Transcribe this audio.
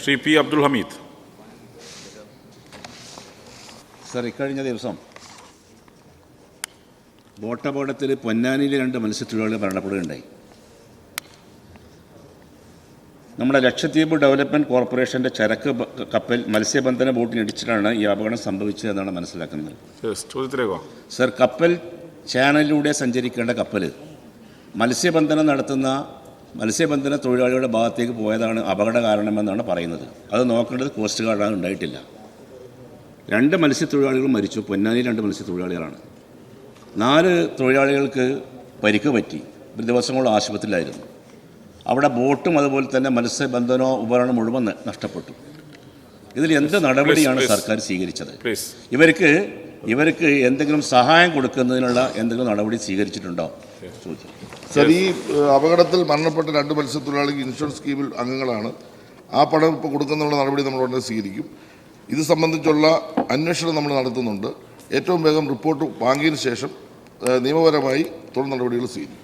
Shri P Abdul Hameed. Sir ഇക്കഴിഞ്ഞ ദിവസം ബോട്ടപകടത്തിൽ പൊന്നാനിയിലെ രണ്ട് മത്സ്യത്തൊഴിലാളികൾ മരണപ്പെടുകയുണ്ടായി. നമ്മുടെ ലക്ഷദ്വീപ് ഡെവലപ്മെന്റ് കോർപ്പറേഷന്റെ ചരക്ക് കപ്പൽ മത്സ്യബന്ധന ബോട്ടിനിടിച്ചിട്ടാണ് ഈ അപകടം സംഭവിച്ചത് എന്നാണ് മനസ്സിലാക്കുന്നത്. സർ കപ്പൽ ചാനലിലൂടെ സഞ്ചരിക്കേണ്ട കപ്പൽ മത്സ്യബന്ധനം നടത്തുന്ന മത്സ്യബന്ധന തൊഴിലാളികളുടെ ഭാഗത്തേക്ക് പോയതാണ് അപകട കാരണമെന്നാണ് പറയുന്നത്. അത് നോക്കേണ്ടത് കോസ്റ്റ് ഗാർഡാണ് ഉണ്ടായിട്ടില്ല. രണ്ട് മത്സ്യത്തൊഴിലാളികൾ മരിച്ചു. പൊന്നാനി രണ്ട് മത്സ്യത്തൊഴിലാളികളാണ്. നാല് തൊഴിലാളികൾക്ക് പരിക്ക് പറ്റി. ഒരു ദിവസങ്ങളോളം ആശുപത്രിയിലായിരുന്നു. അവിടെ ബോട്ടും അതുപോലെ തന്നെ മത്സ്യബന്ധനോ ഉപകരണം മുഴുവൻ നഷ്ടപ്പെട്ടു. ഇതിൽ എന്ത് നടപടിയാണ് സർക്കാർ സ്വീകരിച്ചത്? ഇവർക്ക് ഇവർക്ക് എന്തെങ്കിലും സഹായം കൊടുക്കുന്നതിനുള്ള എന്തെങ്കിലും നടപടി സ്വീകരിച്ചിട്ടുണ്ടോ? സർ ഈ അപകടത്തിൽ മരണപ്പെട്ട രണ്ട് മത്സ്യത്തൊഴിലാളികൾ ഇൻഷുറൻസ് സ്കീമിൽ അംഗങ്ങളാണ്. ആ പണം ഇപ്പോൾ കൊടുക്കുന്നുള്ള നടപടി നമ്മൾ ഉടനെ സ്വീകരിക്കും. ഇത് സംബന്ധിച്ചുള്ള അന്വേഷണം നമ്മൾ നടത്തുന്നുണ്ട്. ഏറ്റവും വേഗം റിപ്പോർട്ട് വാങ്ങിയതിന് ശേഷം നിയമപരമായി തുടർ നടപടികൾ സ്വീകരിക്കും.